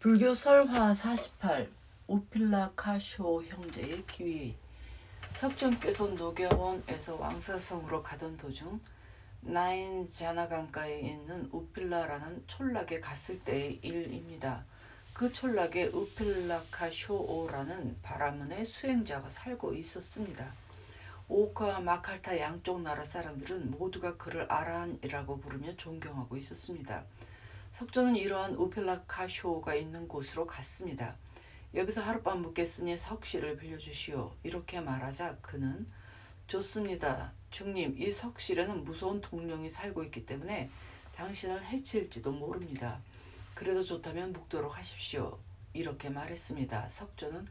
불교 설화 48 우필라 카쇼 형제의 기위 석전께서 노경원에서 왕사성으로 가던 도중 나인 자나강가에 있는 우필라라는 촌락에 갔을 때의 일입니다. 그 촌락에 우필라카 쇼오라는 바라문의 수행자가 살고 있었습니다. 오카 마칼타 양쪽 나라 사람들은 모두가 그를 아란이라고 부르며 존경하고 있었습니다. 석조는 이러한 우필라카쇼가 있는 곳으로 갔습니다. 여기서 하룻밤 묵겠으니 석실을 빌려주시오. 이렇게 말하자 그는 좋습니다. 중님, 이 석실에는 무서운 동령이 살고 있기 때문에 당신을 해칠지도 모릅니다. 그래도 좋다면 묵도록 하십시오. 이렇게 말했습니다. 석조는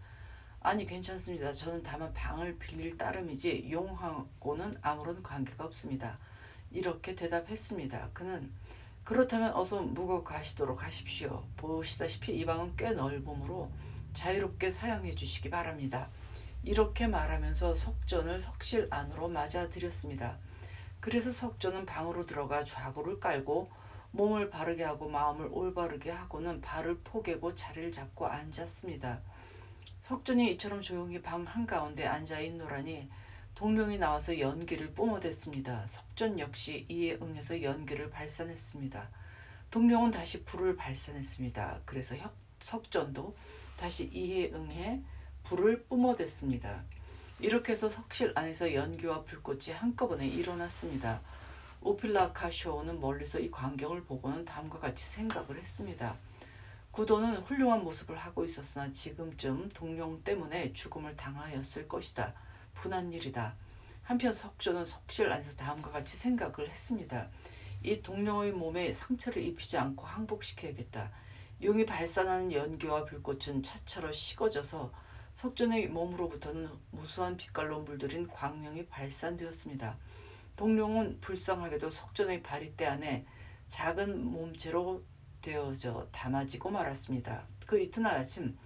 아니 괜찮습니다. 저는 다만 방을 빌릴 따름이지 용하고는 아무런 관계가 없습니다. 이렇게 대답했습니다. 그는 그렇다면 어서 묵어 가시도록 하십시오. 보시다시피 이 방은 꽤 넓으므로 자유롭게 사용해 주시기 바랍니다. 이렇게 말하면서 석전을 석실 안으로 맞아들였습니다. 그래서 석전은 방으로 들어가 좌구를 깔고 몸을 바르게 하고 마음을 올바르게 하고는 발을 포개고 자리를 잡고 앉았습니다. 석전이 이처럼 조용히 방 한가운데 앉아 있노라니 동룡이 나와서 연기를 뿜어댔습니다. 석전 역시 이에 응해서 연기를 발산했습니다. 동룡은 다시 불을 발산했습니다. 그래서 혁, 석전도 다시 이에 응해 불을 뿜어댔습니다. 이렇게 해서 석실 안에서 연기와 불꽃이 한꺼번에 일어났습니다. 오필라 카쇼는 멀리서 이 광경을 보고는 다음과 같이 생각을 했습니다. 구도는 훌륭한 모습을 하고 있었으나 지금쯤 동룡 때문에 죽음을 당하였을 것이다. 분한 일이다. 한편 석조는 석실 안에서 다음과 같이 생각을 했습니다. 이 동룡의 몸에 상처를 입히지 않고 항복시켜야겠다. 용이 발산하는 연기와 불꽃은 차차로 식어져서 석전의 몸으로부터는 무수한 빛깔로 물들인 광명이 발산되었습니다. 동룡은 불쌍하게도 석전의 바리떼 안에 작은 몸체로 되어져 담아지고 말았습니다. 그 이튿날 아침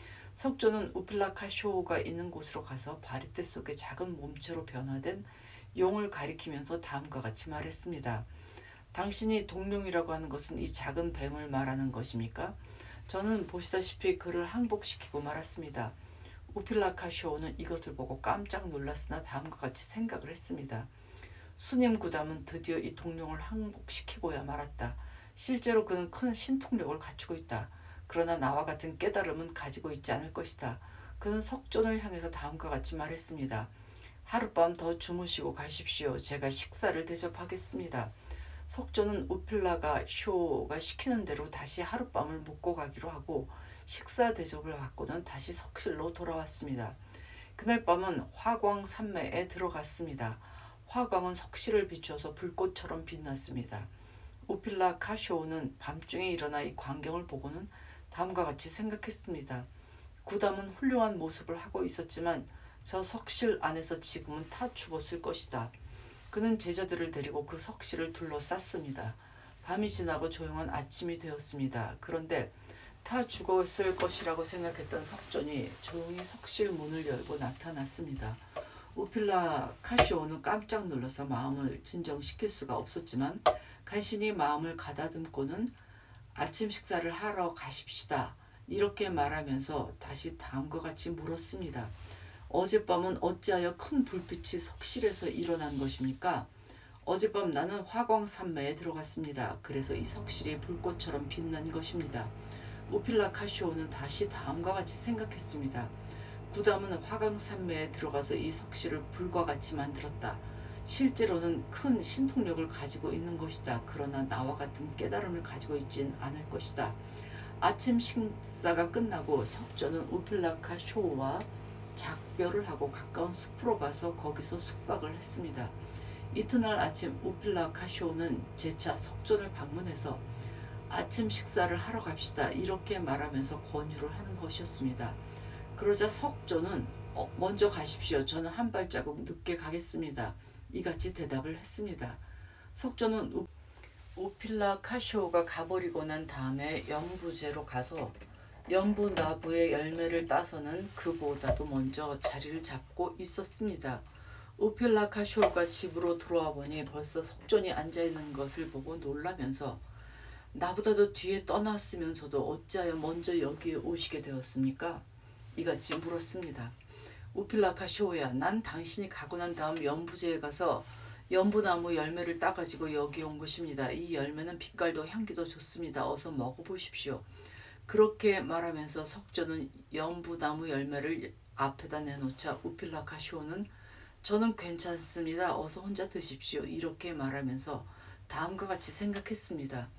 석조는 우필라카쇼가 있는 곳으로 가서 바리떼 속의 작은 몸체로 변화된 용을 가리키면서 다음과 같이 말했습니다. 당신이 동룡이라고 하는 것은 이 작은 뱀을 말하는 것입니까? 저는 보시다시피 그를 항복시키고 말았습니다. 우필라카쇼는 이것을 보고 깜짝 놀랐으나 다음과 같이 생각을 했습니다. 수님 구담은 드디어 이 동룡을 항복시키고야 말았다. 실제로 그는 큰 신통력을 갖추고 있다. 그러나 나와 같은 깨달음은 가지고 있지 않을 것이다. 그는 석존을 향해서 다음과 같이 말했습니다. 하룻밤 더 주무시고 가십시오. 제가 식사를 대접하겠습니다. 석조는 우필라가 쇼가 시키는 대로 다시 하룻밤을 묵고 가기로 하고 식사 대접을 받고는 다시 석실로 돌아왔습니다. 그날 밤은 화광 산매에 들어갔습니다. 화광은 석실을 비추어서 불꽃처럼 빛났습니다. 오필라 카쇼는 밤중에 일어나 이 광경을 보고는 다음과 같이 생각했습니다. 구담은 훌륭한 모습을 하고 있었지만 저 석실 안에서 지금은 타 죽었을 것이다. 그는 제자들을 데리고 그 석실을 둘러쌌습니다. 밤이 지나고 조용한 아침이 되었습니다. 그런데 타 죽었을 것이라고 생각했던 석전이 조용히 석실 문을 열고 나타났습니다. 우필라 카시오는 깜짝 놀라서 마음을 진정시킬 수가 없었지만 간신히 마음을 가다듬고는 아침 식사를 하러 가십시다. 이렇게 말하면서 다시 다음과 같이 물었습니다. 어젯밤은 어찌하여 큰 불빛이 석실에서 일어난 것입니까? 어젯밤 나는 화광 산매에 들어갔습니다. 그래서 이 석실이 불꽃처럼 빛난 것입니다. 오필라 카시오는 다시 다음과 같이 생각했습니다. 구담은 화광산매에 들어가서 이 석실을 불과 같이 만들었다. 실제로는 큰 신통력을 가지고 있는 것이다. 그러나 나와 같은 깨달음을 가지고 있진 않을 것이다. 아침 식사가 끝나고 석전은 우필라카 쇼와 작별을 하고 가까운 숲으로 가서 거기서 숙박을 했습니다. 이튿날 아침 우필라카 쇼는 재차 석전을 방문해서 아침 식사를 하러 갑시다. 이렇게 말하면서 권유를 하는 것이었습니다. 그러자 석조는 어, 먼저 가십시오. 저는 한 발자국 늦게 가겠습니다. 이같이 대답을 했습니다. 석조는 우, 우필라 카시오가 가버리고 난 다음에 연부제로 가서 연부 나부의 열매를 따서는 그보다도 먼저 자리를 잡고 있었습니다. 우필라 카시오가 집으로 들어와 보니 벌써 석존이 앉아 있는 것을 보고 놀라면서 나보다도 뒤에 떠났으면서도 어찌하여 먼저 여기에 오시게 되었습니까? 이같이 물었습니다. 우필라카쇼야, 난 당신이 가고 난 다음 연부제에 가서 연부나무 열매를 따가지고 여기 온 것입니다. 이 열매는 빛깔도 향기도 좋습니다. 어서 먹어보십시오. 그렇게 말하면서 석조는 연부나무 열매를 앞에다 내놓자 우필라카쇼는 저는 괜찮습니다. 어서 혼자 드십시오. 이렇게 말하면서 다음과 같이 생각했습니다.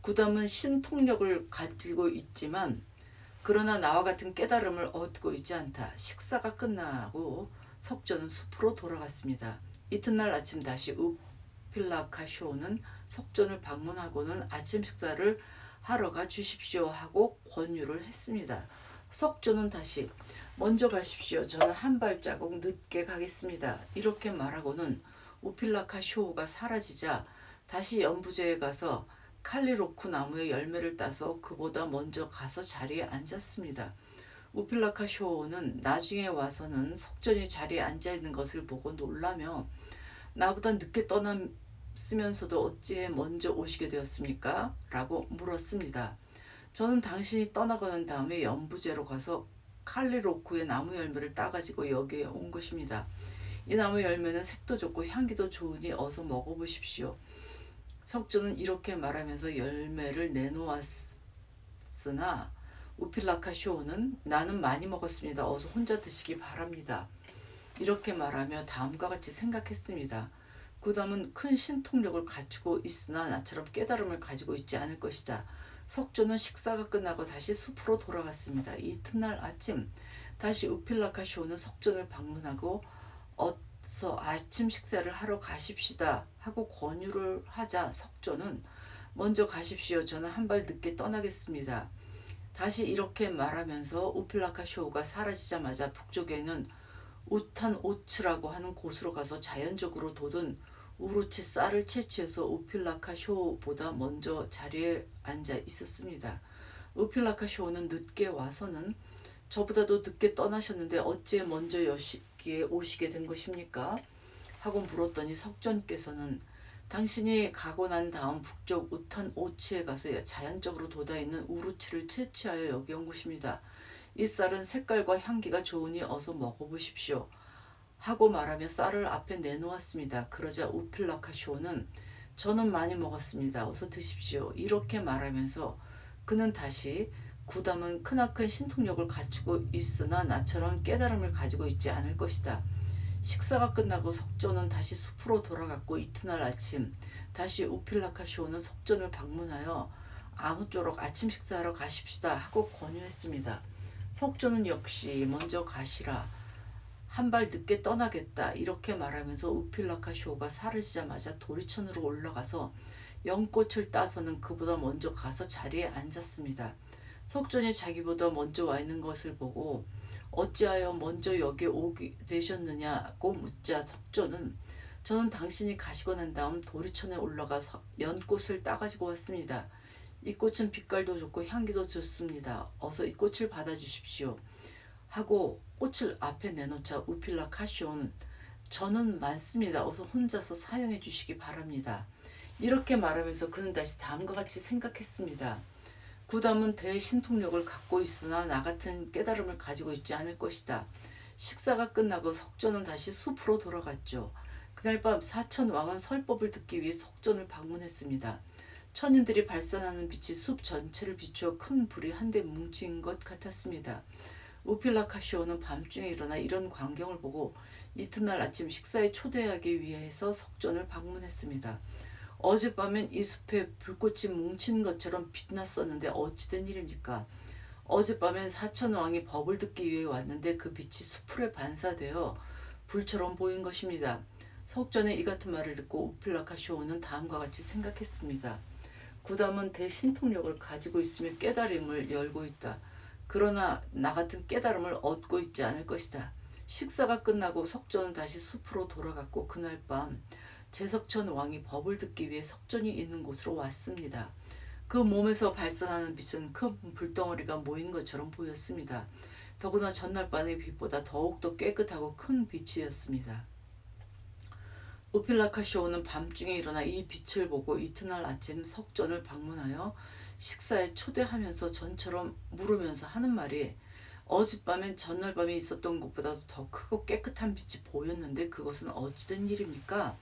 구담은 신통력을 가지고 있지만 그러나 나와 같은 깨달음을 얻고 있지 않다. 식사가 끝나고 석조는 숲으로 돌아갔습니다. 이튿날 아침 다시 우필라카쇼는 석전을 방문하고는 아침 식사를 하러 가 주십시오 하고 권유를 했습니다. 석조는 다시 먼저 가십시오. 저는 한 발자국 늦게 가겠습니다. 이렇게 말하고는 우필라카쇼가 사라지자 다시 연부제에 가서 칼리로쿠 나무의 열매를 따서 그보다 먼저 가서 자리에 앉았습니다. 우필라카 쇼는 나중에 와서는 석전이 자리에 앉아 있는 것을 보고 놀라며 나보다 늦게 떠났으면서도 어찌해 먼저 오시게 되었습니까? 라고 물었습니다. 저는 당신이 떠나고 난 다음에 연부제로 가서 칼리로쿠의 나무 열매를 따가지고 여기에 온 것입니다. 이 나무 열매는 색도 좋고 향기도 좋으니 어서 먹어보십시오. 석조는 이렇게 말하면서 열매를 내놓았으나 우필라카쇼는 나는 많이 먹었습니다. 어서 혼자 드시기 바랍니다. 이렇게 말하며 다음과 같이 생각했습니다. 구담은 큰 신통력을 갖추고 있으나 나처럼 깨달음을 가지고 있지 않을 것이다. 석조는 식사가 끝나고 다시 숲으로 돌아갔습니다. 이튿날 아침 다시 우필라카쇼는 석전을 방문하고 어서 아침 식사를 하러 가십시다 하고 권유를 하자 석조는 먼저 가십시오. 저는 한 발 늦게 떠나겠습니다. 다시 이렇게 말하면서 우필라카 쇼가 사라지자마자 북쪽에는 우탄 오츠라고 하는 곳으로 가서 자연적으로 돋은 우루치 쌀을 채취해서 우필라카 쇼보다 먼저 자리에 앉아 있었습니다. 우필라카 쇼는 늦게 와서는 저보다도 늦게 떠나셨는데 어찌 먼저 여시기에 오시게 된 것입니까? 하고 물었더니 석전께서는 당신이 가고 난 다음 북쪽 우탄 오치에 가서 자연적으로 돋아있는 우루치를 채취하여 여기 온 것입니다. 이 쌀은 색깔과 향기가 좋으니 어서 먹어보십시오. 하고 말하며 쌀을 앞에 내놓았습니다. 그러자 우필라카쇼는 저는 많이 먹었습니다. 어서 드십시오. 이렇게 말하면서 그는 다시 구담은 크나큰 신통력을 갖추고 있으나 나처럼 깨달음을 가지고 있지 않을 것이다. 식사가 끝나고 석조는 다시 숲으로 돌아갔고 이튿날 아침 다시 우필라카쇼는 석전을 방문하여 아무쪼록 아침 식사하러 가십시다 하고 권유했습니다. 석조는 역시 먼저 가시라 한 발 늦게 떠나겠다 이렇게 말하면서 우필라카쇼가 사라지자마자 도리천으로 올라가서 연꽃을 따서는 그보다 먼저 가서 자리에 앉았습니다. 석전이 자기보다 먼저 와 있는 것을 보고 어찌하여 먼저 여기에 오게 되셨느냐고 묻자 석조는 저는 당신이 가시고 난 다음 도리천에 올라가서 연꽃을 따가지고 왔습니다. 이 꽃은 빛깔도 좋고 향기도 좋습니다. 어서 이 꽃을 받아주십시오. 하고 꽃을 앞에 내놓자 우필라 카시오는 저는 많습니다. 어서 혼자서 사용해 주시기 바랍니다. 이렇게 말하면서 그는 다시 다음과 같이 생각했습니다. 구담은 대신통력을 갖고 있으나 나 같은 깨달음을 가지고 있지 않을 것이다. 식사가 끝나고 석전은 다시 숲으로 돌아갔죠. 그날 밤 사천 왕은 설법을 듣기 위해 석전을 방문했습니다. 천인들이 발산하는 빛이 숲 전체를 비추어 큰 불이 한데 뭉친 것 같았습니다. 우필라카시오는 밤중에 일어나 이런 광경을 보고 이튿날 아침 식사에 초대하기 위해서 석전을 방문했습니다. 어젯밤엔 이 숲에 불꽃이 뭉친 것처럼 빛났었는데 어찌된 일입니까? 어젯밤엔 사천 왕이 법을 듣기 위해 왔는데 그 빛이 수풀에 반사되어 불처럼 보인 것입니다. 석전의 이 같은 말을 듣고 우필라카시오는 다음과 같이 생각했습니다. 구담은 대신통력을 가지고 있으며 깨달음을 열고 있다. 그러나 나 같은 깨달음을 얻고 있지 않을 것이다. 식사가 끝나고 석전은 다시 숲으로 돌아갔고 그날 밤 제석천 왕이 법을 듣기 위해 석전이 있는 곳으로 왔습니다. 그 몸에서 발산하는 빛은 큰 불덩어리가 모인 것처럼 보였습니다. 더구나 전날 밤의 빛보다 더욱더 깨끗하고 큰 빛이었습니다. 오필라카쇼는 밤중에 일어나 이 빛을 보고 이튿날 아침 석전을 방문하여 식사에 초대하면서 전처럼 물으면서 하는 말이 어젯밤엔 전날 밤에 있었던 것보다도 더 크고 깨끗한 빛이 보였는데 그것은 어찌된 일입니까?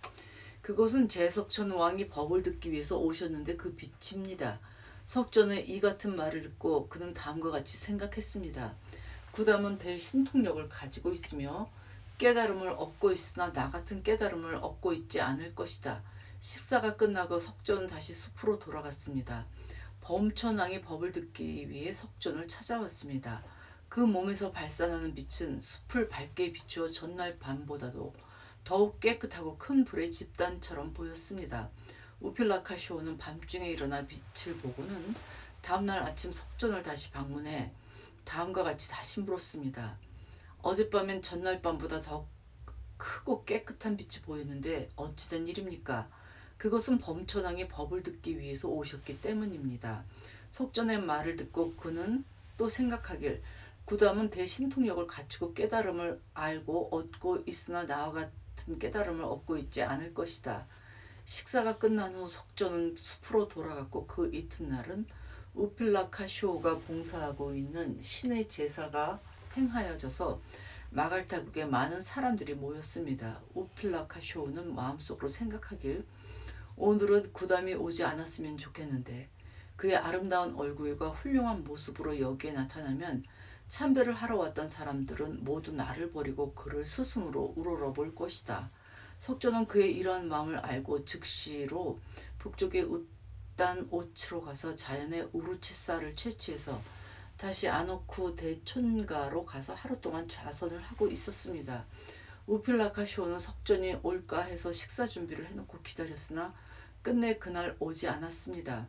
그것은 제석천 왕이 법을 듣기 위해서 오셨는데 그 빛입니다. 석전의 이 같은 말을 듣고 그는 다음과 같이 생각했습니다. 구담은 대신통력을 가지고 있으며 깨달음을 얻고 있으나 나 같은 깨달음을 얻고 있지 않을 것이다. 식사가 끝나고 석전은 다시 숲으로 돌아갔습니다. 범천왕이 법을 듣기 위해 석전을 찾아왔습니다. 그 몸에서 발산하는 빛은 숲을 밝게 비추어 전날 밤보다도 더욱 깨끗하고 큰 불의 집단처럼 보였습니다. 우필라카쇼는 밤중에 일어나 빛을 보고는 다음날 아침 석전을 다시 방문해 다음과 같이 다시 물었습니다. 어젯밤엔 전날 밤보다 더 크고 깨끗한 빛이 보였는데 어찌된 일입니까? 그것은 범천왕이 법을 듣기 위해서 오셨기 때문입니다. 석전의 말을 듣고 그는 또 생각하길 구담은 대신통력을 갖추고 깨달음을 알고 얻고 있으나 나와 같은 깨달음을 얻고 있지 않을 것이다. 식사가 끝난 후 석전은 숲으로 돌아갔고 그 이튿날은 우필라카쇼가 봉사하고 있는 신의 제사가 행하여져서 마갈타국에 많은 사람들이 모였습니다. 우필라카쇼는 마음속으로 생각하길 오늘은 구담이 오지 않았으면 좋겠는데 그의 아름다운 얼굴과 훌륭한 모습으로 여기에 나타나면 참배를 하러 왔던 사람들은 모두 나를 버리고 그를 스승으로 우러러볼 것이다. 석조는 그의 이러한 마음을 알고 즉시로 북쪽의 웃단 오츠로 가서 자연의 우루치살을 채취해서 다시 아노쿠 대촌가로 가서 하루 동안 좌선을 하고 있었습니다. 우필라카쇼는 석전이 올까 해서 식사 준비를 해놓고 기다렸으나 끝내 그날 오지 않았습니다.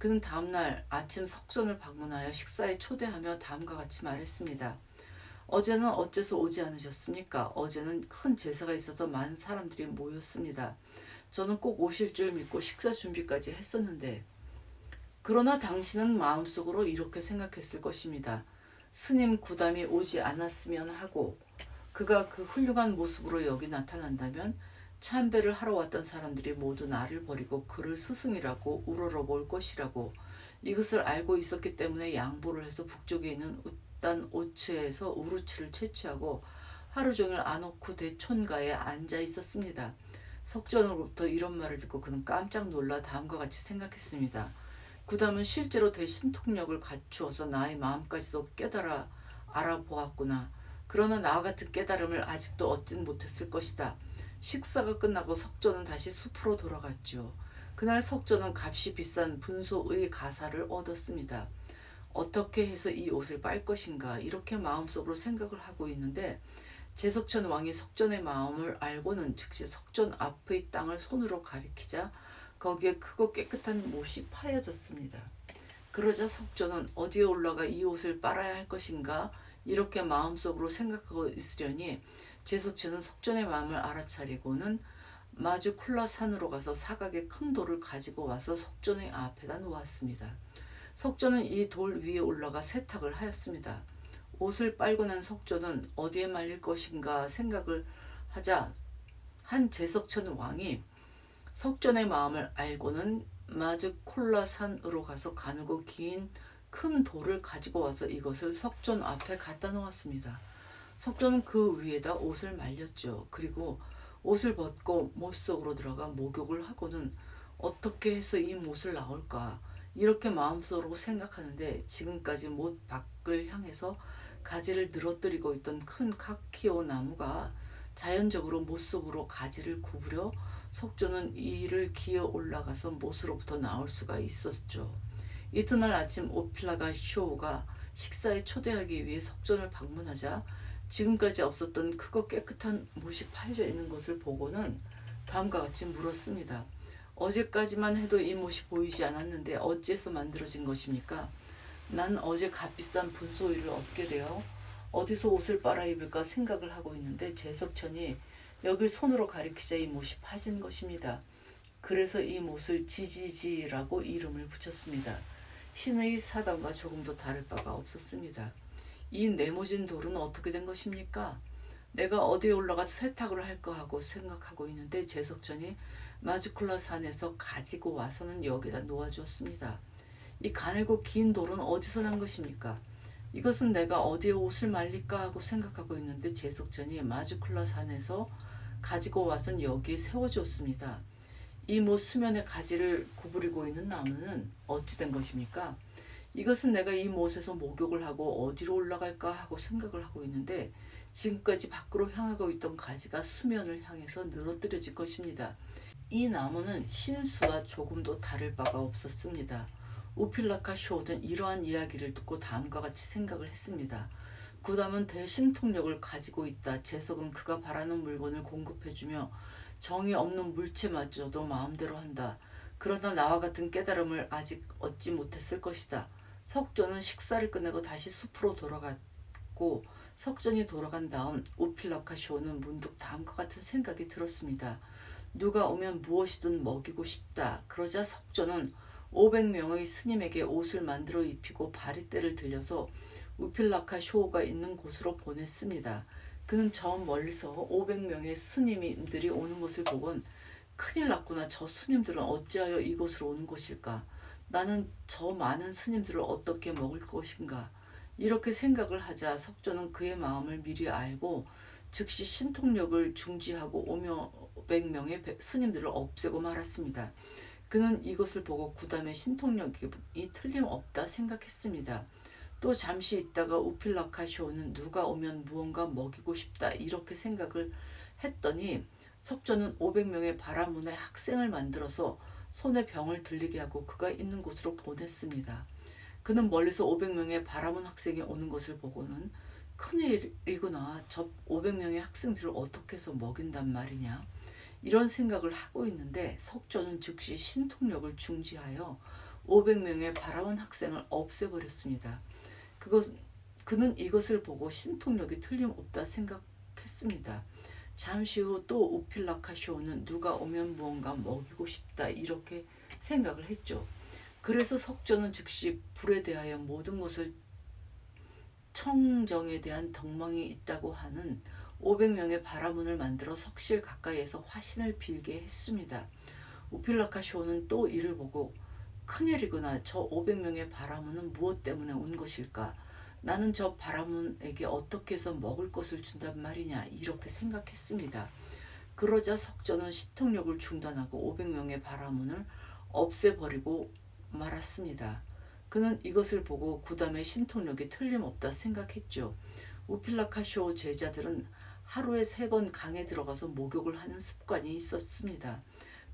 그는 다음날 아침 석전을 방문하여 식사에 초대하며 다음과 같이 말했습니다. 어제는 어째서 오지 않으셨습니까? 어제는 큰 제사가 있어서 많은 사람들이 모였습니다. 저는 꼭 오실 줄 믿고 식사 준비까지 했었는데 그러나 당신은 마음속으로 이렇게 생각했을 것입니다. 스님 구담이 오지 않았으면 하고 그가 그 훌륭한 모습으로 여기 나타난다면 참배를 하러 왔던 사람들이 모두 나를 버리고 그를 스승이라고 우러러볼 것이라고 이것을 알고 있었기 때문에 양보를 해서 북쪽에 있는 웃단 오츠에서 우루츠를 채취하고 하루 종일 아노쿠 대촌가에 앉아 있었습니다. 석전으로부터 이런 말을 듣고 그는 깜짝 놀라 다음과 같이 생각했습니다. 구담은 실제로 대신통력을 갖추어서 나의 마음까지도 깨달아 알아보았구나. 그러나 나와 같은 깨달음을 아직도 얻진 못했을 것이다. 식사가 끝나고 석조는 다시 숲으로 돌아갔죠. 그날 석조는 값이 비싼 분소의 가사를 얻었습니다. 어떻게 해서 이 옷을 빨 것인가 이렇게 마음속으로 생각을 하고 있는데 제석천 왕이 석전의 마음을 알고는 즉시 석전 앞의 땅을 손으로 가리키자 거기에 크고 깨끗한 못이 파여졌습니다. 그러자 석전은 어디에 올라가 이 옷을 빨아야 할 것인가 이렇게 마음속으로 생각하고 있으려니 제석천은 석전의 마음을 알아차리고는 마주 콜라 산으로 가서 사각의 큰 돌을 가지고 와서 석전의 앞에다 놓았습니다. 석전은 이 돌 위에 올라가 세탁을 하였습니다. 옷을 빨고 난 석전은 어디에 말릴 것인가 생각을 하자 한 제석천 왕이 석전의 마음을 알고는 마주 콜라 산으로 가서 가늘고 긴 큰 돌을 가지고 와서 이것을 석전 앞에 갖다 놓았습니다. 석조는 그 위에다 옷을 말렸죠. 그리고 옷을 벗고 못 속으로 들어가 목욕을 하고는 어떻게 해서 이 못을 나올까 이렇게 마음속으로 생각하는데 지금까지 못 밖을 향해서 가지를 늘어뜨리고 있던 큰 카키오 나무가 자연적으로 못 속으로 가지를 구부려 석조는 이를 기어 올라가서 못으로부터 나올 수가 있었죠. 이튿날 아침 오필라가 쇼가 식사에 초대하기 위해 석전을 방문하자 지금까지 없었던 크고 깨끗한 못이 파여져 있는 것을 보고는 다음과 같이 물었습니다. 어제까지만 해도 이 못이 보이지 않았는데 어찌해서 만들어진 것입니까? 난 어제 값비싼 분소위를 얻게 되어 어디서 옷을 빨아 입을까 생각을 하고 있는데 제석천이 여길 손으로 가리키자 이 못이 파진 것입니다. 그래서 이 못을 지지지라고 이름을 붙였습니다. 신의 사단과 조금도 다를 바가 없었습니다. 이 네모진 돌은 어떻게 된 것입니까? 내가 어디에 올라가서 세탁을 할까 하고 생각하고 있는데 제석전이 마즈쿨라 산에서 가지고 와서는 여기다 놓아주었습니다. 이 가늘고 긴 돌은 어디서 난 것입니까? 이것은 내가 어디에 옷을 말릴까 하고 생각하고 있는데 제석전이 마즈쿨라 산에서 가지고 와선 여기에 세워주었습니다. 이 못 수면의 가지를 구부리고 있는 나무는 어찌 된 것입니까? 이것은 내가 이 못에서 목욕을 하고 어디로 올라갈까 하고 생각을 하고 있는데 지금까지 밖으로 향하고 있던 가지가 수면을 향해서 늘어뜨려질 것입니다. 이 나무는 신수와 조금도 다를 바가 없었습니다. 우필라카 쇼는 이러한 이야기를 듣고 다음과 같이 생각을 했습니다. 구담은 대신통력을 가지고 있다. 재석은 그가 바라는 물건을 공급해주며 정이 없는 물체마저도 마음대로 한다. 그러나 나와 같은 깨달음을 아직 얻지 못했을 것이다. 석전은 식사를 끝내고 다시 숲으로 돌아갔고 석전이 돌아간 다음 우필라카쇼는 문득 다음과 같은 생각이 들었습니다. 누가 오면 무엇이든 먹이고 싶다. 그러자 석전은 500명의 스님에게 옷을 만들어 입히고 바리떼를 들려서 우필라카 쇼가 있는 곳으로 보냈습니다. 그는 저 멀리서 500명의 스님들이 오는 것을 보곤 큰일 났구나. 저 스님들은 어찌하여 이곳으로 오는 것일까? 나는 저 많은 스님들을 어떻게 먹을 것인가? 이렇게 생각을 하자 석조는 그의 마음을 미리 알고 즉시 신통력을 중지하고 500명의 스님들을 없애고 말았습니다. 그는 이것을 보고 구담의 신통력이 틀림없다 생각했습니다. 또 잠시 있다가 우필라카쇼는 누가 오면 무언가 먹이고 싶다 이렇게 생각을 했더니 석조는 500명의 바라문의 학생을 만들어서 손에 병을 들리게 하고 그가 있는 곳으로 보냈습니다. 그는 멀리서 500명의 바라문 학생이 오는 것을 보고는 큰일이구나. 저 500명의 학생들을 어떻게 해서 먹인단 말이냐. 이런 생각을 하고 있는데 석조는 즉시 신통력을 중지하여 500명의 바라문 학생을 없애버렸습니다. 그것, 그는 이것을 보고 신통력이 틀림없다 생각했습니다. 잠시 후또 우필라카쇼는 누가 오면 무언가 먹이고 싶다 이렇게 생각을 했죠. 그래서 석조는 즉시 불에 대하여 모든 것을 청정에 대한 덕망이 있다고 하는 500명의 바라문을 만들어 석실 가까이에서 화신을 빌게 했습니다. 우필라카쇼는 또 이를 보고 큰일이구나. 저 500명의 바라문은 무엇 때문에 온 것일까? 나는 저 바라문에게 어떻게 해서 먹을 것을 준단 말이냐 이렇게 생각했습니다. 그러자 석전은 시통력을 중단하고 500명의 바라문을 없애버리고 말았습니다. 그는 이것을 보고 구담의 신통력이 틀림없다 생각했죠. 우필라카쇼 제자들은 하루에 세 번 강에 들어가서 목욕을 하는 습관이 있었습니다.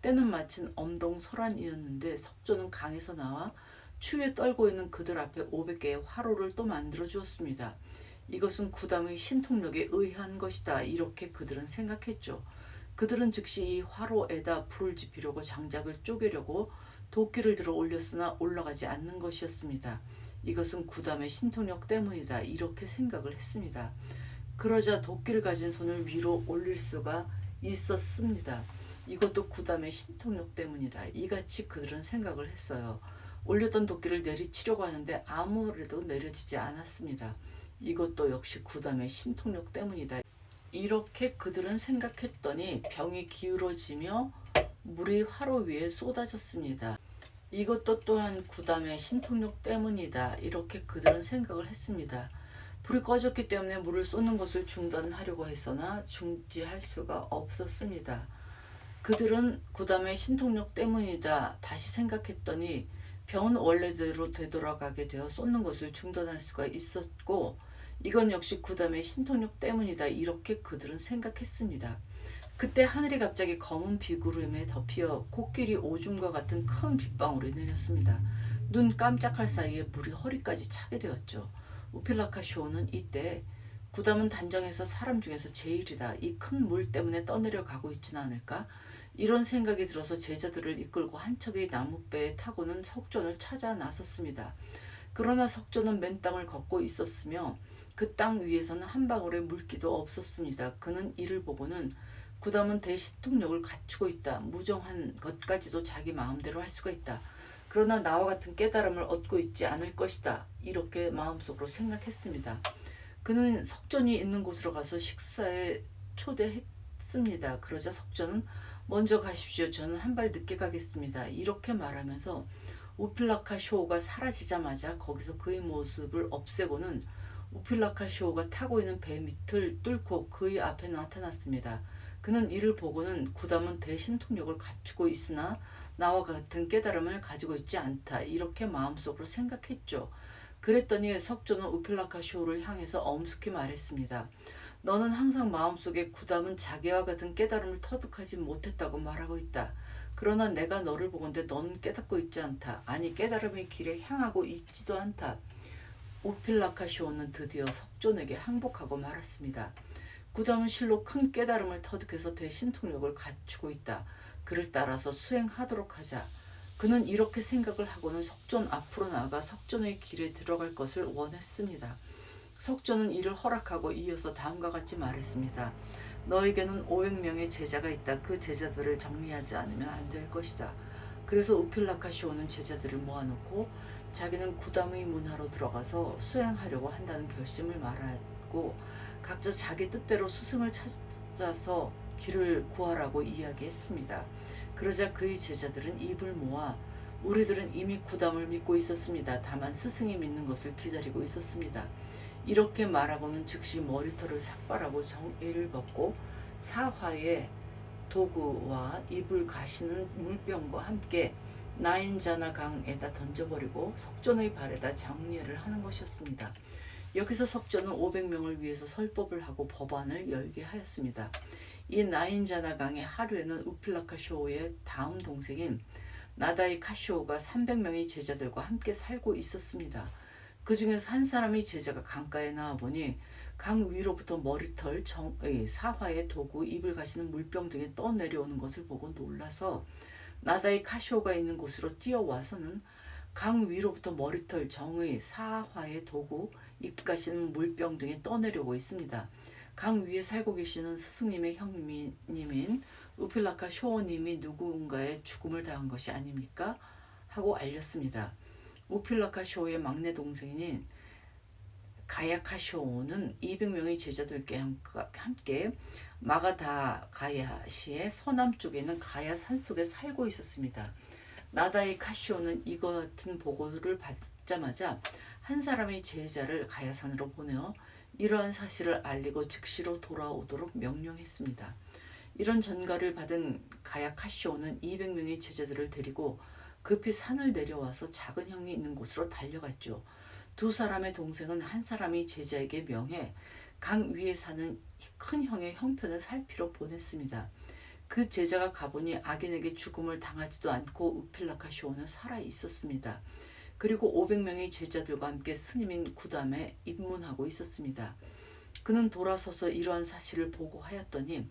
때는 마침 엄동설환이었는데 석조는 강에서 나와 추위에 떨고 있는 그들 앞에 500개의 화로를 또 만들어 주었습니다. 이것은 구담의 신통력에 의한 것이다. 이렇게 그들은 생각했죠. 그들은 즉시 이 화로에다 불을 지피려고 장작을 쪼개려고 도끼를 들어 올렸으나 올라가지 않는 것이었습니다. 이것은 구담의 신통력 때문이다. 이렇게 생각을 했습니다. 그러자 도끼를 가진 손을 위로 올릴 수가 있었습니다. 이것도 구담의 신통력 때문이다. 이같이 그들은 생각을 했어요. 올렸던 도끼를 내리치려고 하는데 아무래도 내려지지 않았습니다. 이것도 역시 구담의 신통력 때문이다. 이렇게 그들은 생각했더니 병이 기울어지며 물이 화로 위에 쏟아졌습니다. 이것도 또한 구담의 신통력 때문이다. 이렇게 그들은 생각을 했습니다. 불이 꺼졌기 때문에 물을 쏟는 것을 중단하려고 했으나 중지할 수가 없었습니다. 그들은 구담의 신통력 때문이다. 다시 생각했더니 병은 원래대로 되돌아가게 되어 쏟는 것을 중단할 수가 있었고 이건 역시 구담의 신통력 때문이다. 이렇게 그들은 생각했습니다. 그때 하늘이 갑자기 검은 비구름에 덮여 코끼리 오줌과 같은 큰 빗방울이 내렸습니다. 눈 깜짝할 사이에 물이 허리까지 차게 되었죠. 우필라카쇼는 이때 구담은 단정해서 사람 중에서 제일이다. 이 큰 물 때문에 떠내려 가고 있지는 않을까? 이런 생각이 들어서 제자들을 이끌고 한 척의 나무배에 타고는 석존을 찾아 나섰습니다. 그러나 석존은 맨 땅을 걷고 있었으며 그 땅 위에서는 한 방울의 물기도 없었습니다. 그는 이를 보고는 구담은 대시통력을 갖추고 있다. 무정한 것까지도 자기 마음대로 할 수가 있다. 그러나 나와 같은 깨달음을 얻고 있지 않을 것이다. 이렇게 마음속으로 생각했습니다. 그는 석전이 있는 곳으로 가서 식사에 초대했습니다. 그러자 석전은 먼저 가십시오. 저는 한 발 늦게 가겠습니다. 이렇게 말하면서 우필라카 쇼가 사라지자마자 거기서 그의 모습을 없애고는 우필라카 쇼가 타고 있는 배 밑을 뚫고 그의 앞에 나타났습니다. 그는 이를 보고는 구담은 대신통력을 갖추고 있으나 나와 같은 깨달음을 가지고 있지 않다. 이렇게 마음속으로 생각했죠. 그랬더니 석조는 우필라카 쇼를 향해서 엄숙히 말했습니다. 너는 항상 마음속에 구담은 자기와 같은 깨달음을 터득하지 못했다고 말하고 있다. 그러나 내가 너를 보건대 너는 깨닫고 있지 않다. 아니 깨달음의 길에 향하고 있지도 않다. 오필라카시오는 드디어 석존에게 항복하고 말았습니다. 구담은 실로 큰 깨달음을 터득해서 대신통력을 갖추고 있다. 그를 따라서 수행하도록 하자. 그는 이렇게 생각을 하고는 석존 앞으로 나아가 석존의 길에 들어갈 것을 원했습니다. 석존은 이를 허락하고 이어서 다음과 같이 말했습니다. 너에게는 500명의 제자가 있다. 그 제자들을 정리하지 않으면 안 될 것이다. 그래서 우필라카시오는 제자들을 모아놓고 자기는 구담의 문화로 들어가서 수행하려고 한다는 결심을 말하고 각자 자기 뜻대로 스승을 찾아서 길을 구하라고 이야기했습니다. 그러자 그의 제자들은 입을 모아 우리들은 이미 구담을 믿고 있었습니다. 다만 스승이 믿는 것을 기다리고 있었습니다. 이렇게 말하고는 즉시 머리털을 삭발하고 정의를 벗고 사화의 도구와 입을 가시는 물병과 함께 나인자나 강에다 던져버리고 석존의 발에다 장례를 하는 것이었습니다. 여기서 석존은 500명을 위해서 설법을 하고 법안을 열게 하였습니다. 이 나인자나 강의 하루에는 우필라카쇼의 다음 동생인 나다이 카쇼가 300명의 제자들과 함께 살고 있었습니다. 그 중에서 한 사람의 제자가 강가에 나와 보니 강 위로부터 머리털, 정의, 사화의 도구, 입을 가시는 물병 등이 떠내려오는 것을 보고 놀라서 나다이 카쇼가 있는 곳으로 뛰어와서는 강 위로부터 머리털, 정의, 사화의 도구, 입 가시는 물병 등이 떠내려오고 있습니다. 강 위에 살고 계시는 스승님의 형님인 우필라카 쇼님이 누군가의 죽음을 당한 것이 아닙니까? 하고 알렸습니다. 우필라카 쇼의 막내 동생인 가야카 쇼는 200명의 제자들께 함께 마가다 가야시의 서남 쪽에 있는 가야 산속에 살고 있었습니다. 나다의 카시오는 이거 같은 보고를 받자마자 한 사람의 제자를 가야산으로 보내어 이러한 사실을 알리고 즉시로 돌아오도록 명령했습니다. 이런 전가를 받은 가야 카시오는 200명의 제자들을 데리고 급히 산을 내려와서 작은 형이 있는 곳으로 달려갔죠. 두 사람의 동생은 한 사람이 제자에게 명해 강 위에 사는 큰 형의 형편을 살피러 보냈습니다. 그 제자가 가보니 악인에게 죽음을 당하지도 않고 우필라카쇼는 살아 있었습니다. 그리고 500명의 제자들과 함께 스님인 구담에 입문하고 있었습니다. 그는 돌아서서 이러한 사실을 보고하였더니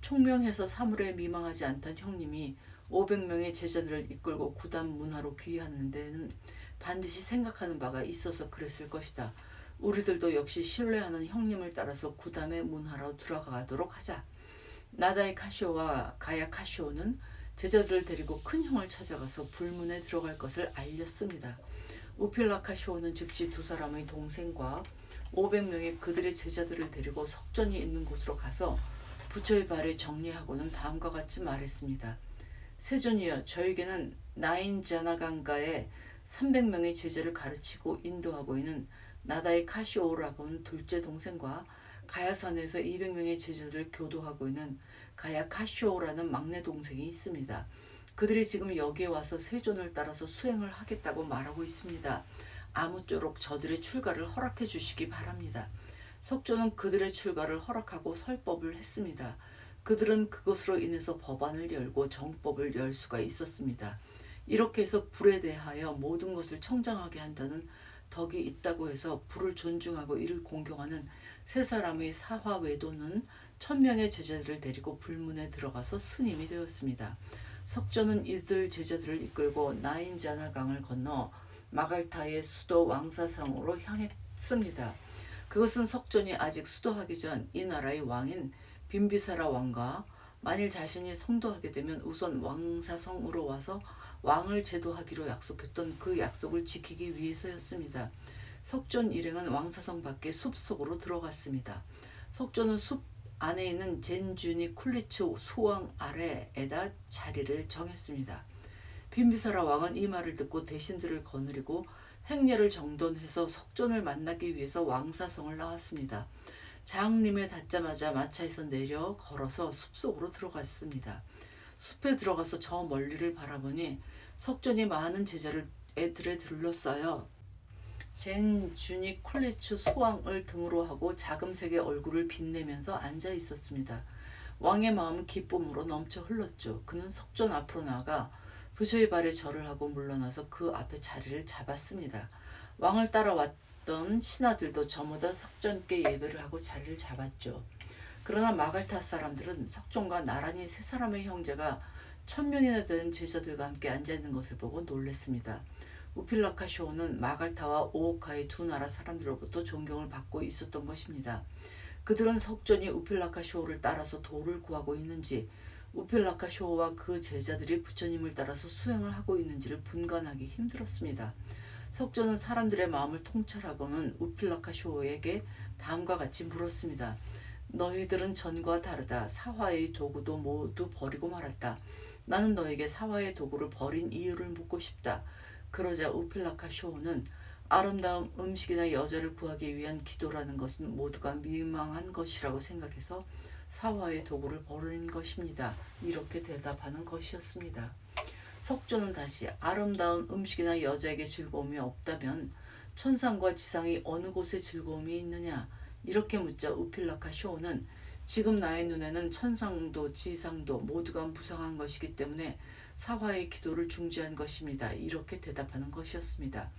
총명해서 사물에 미망하지 않던 형님이 500명의 제자들을 이끌고 구단 문화로 귀하는 데는 반드시 생각하는 바가 있어서 그랬을 것이다. 우리들도 역시 신뢰하는 형님을 따라서 구담의 문화로 들어가도록 하자. 나다의 카시오와 가야 카시오는 제자들을 데리고 큰 형을 찾아가서 불문에 들어갈 것을 알렸습니다. 우필라 카시오는 즉시 두 사람의 동생과 500명의 그들의 제자들을 데리고 석전이 있는 곳으로 가서 부처의 발을 정리하고는 다음과 같이 말했습니다. 세존이여 저에게는 나인자나강가에 300명의 제자를 가르치고 인도하고 있는 나다의 카시오라고 하는 둘째 동생과 가야산에서 200명의 제자들을 교도하고 있는 가야 카시오라는 막내 동생이 있습니다. 그들이 지금 여기에 와서 세존을 따라서 수행을 하겠다고 말하고 있습니다. 아무쪼록 저들의 출가를 허락해 주시기 바랍니다. 석조는 그들의 출가를 허락하고 설법을 했습니다. 그들은 그것으로 인해서 법안을 열고 정법을 열 수가 있었습니다. 이렇게 해서 불에 대하여 모든 것을 청정하게 한다는 덕이 있다고 해서 불을 존중하고 이를 공경하는 세 사람의 사화 외도는 천명의 제자들을 데리고 불문에 들어가서 스님이 되었습니다. 석조는 이들 제자들을 이끌고 나인자나 강을 건너 마갈타의 수도 왕사성으로 향했습니다. 그것은 석존이 아직 수도하기 전 이 나라의 왕인 빈비사라 왕과 만일 자신이 성도하게 되면 우선 왕사성으로 와서 왕을 제도하기로 약속했던 그 약속을 지키기 위해서였습니다. 석존 일행은 왕사성 밖에 숲 속으로 들어갔습니다. 석존은 숲 안에 있는 젠주니 쿨리츠 소왕 아래에다 자리를 정했습니다. 빈비사라 왕은 이 말을 듣고 대신들을 거느리고 행렬을 정돈해서 석존을 만나기 위해서 왕사성을 나왔습니다. 장림에 닿자마자 마차에서 내려 걸어서 숲속으로 들어갔습니다. 숲에 들어가서 저 멀리를 바라보니 석존이 많은 제자를 애들에 둘러싸여 젠 주니 쿨리츠 소왕을 등으로 하고 자금색의 얼굴을 빛내면서 앉아 있었습니다. 왕의 마음은 기쁨으로 넘쳐 흘렀죠. 그는 석존 앞으로 나가 부처의 발에 절을 하고 물러나서 그 앞에 자리를 잡았습니다. 왕을 따라왔 던 신하들도 저마다 석존께 예배를 하고 자리를 잡았죠. 그러나 마갈타 사람들은 석존과 나란히 세 사람의 형제가 천 명이나 되는 제자들과 함께 앉아 있는 것을 보고 놀랐습니다. 우필라카 쇼는 마갈타와 오오카의 두 나라 사람들로부터 존경을 받고 있었던 것입니다. 그들은 석존이 우필라카 쇼를 따라서 도를 구하고 있는지 우필라카 쇼와 그 제자들이 부처님을 따라서 수행을 하고 있는지를 분간하기 힘들었습니다. 석존은 사람들의 마음을 통찰하고는 우필라카 쇼에게 다음과 같이 물었습니다. 너희들은 전과 다르다. 사화의 도구도 모두 버리고 말았다. 나는 너에게 사화의 도구를 버린 이유를 묻고 싶다. 그러자 우필라카 쇼는 아름다운 음식이나 여자를 구하기 위한 기도라는 것은 모두가 미망한 것이라고 생각해서 사화의 도구를 버린 것입니다. 이렇게 대답하는 것이었습니다. 석조는 다시 아름다운 음식이나 여자에게 즐거움이 없다면 천상과 지상이 어느 곳에 즐거움이 있느냐 이렇게 묻자 우필라카 쇼는 지금 나의 눈에는 천상도 지상도 모두가 무상한 것이기 때문에 사화의 기도를 중지한 것입니다. 이렇게 대답하는 것이었습니다.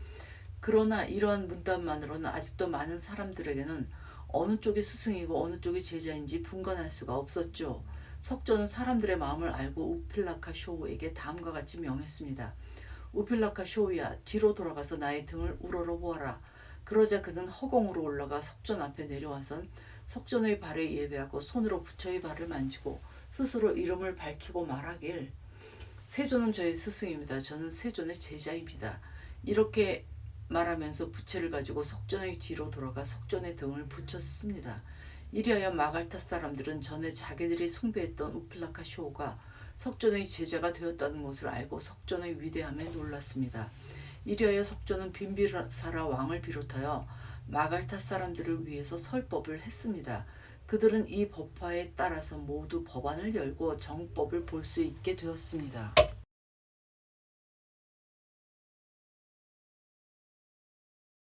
그러나 이러한 문답만으로는 아직도 많은 사람들에게는 어느 쪽이 스승이고 어느 쪽이 제자인지 분간할 수가 없었죠. 석조는 사람들의 마음을 알고 우필라카 쇼에게 다음과 같이 명했습니다. 우필라카 쇼야 뒤로 돌아가서 나의 등을 우러러 보아라. 그러자 그는 허공으로 올라가 석존 앞에 내려와선 석존의 발에 예배하고 손으로 부처의 발을 만지고 스스로 이름을 밝히고 말하길 세존은 저의 스승입니다. 저는 세존의 제자입니다. 이렇게 말하면서 부채를 가지고 석존의 뒤로 돌아가 석존의 등을 붙였습니다. 이리하여 마갈타 사람들은 전에 자기들이 숭배했던 우필라카 쇼가 석존의 제자가 되었다는 것을 알고 석존의 위대함에 놀랐습니다. 이리하여 석존은 빈비사라 왕을 비롯하여 마갈타 사람들을 위해서 설법을 했습니다. 그들은 이 법화에 따라서 모두 법안을 열고 정법을 볼 수 있게 되었습니다.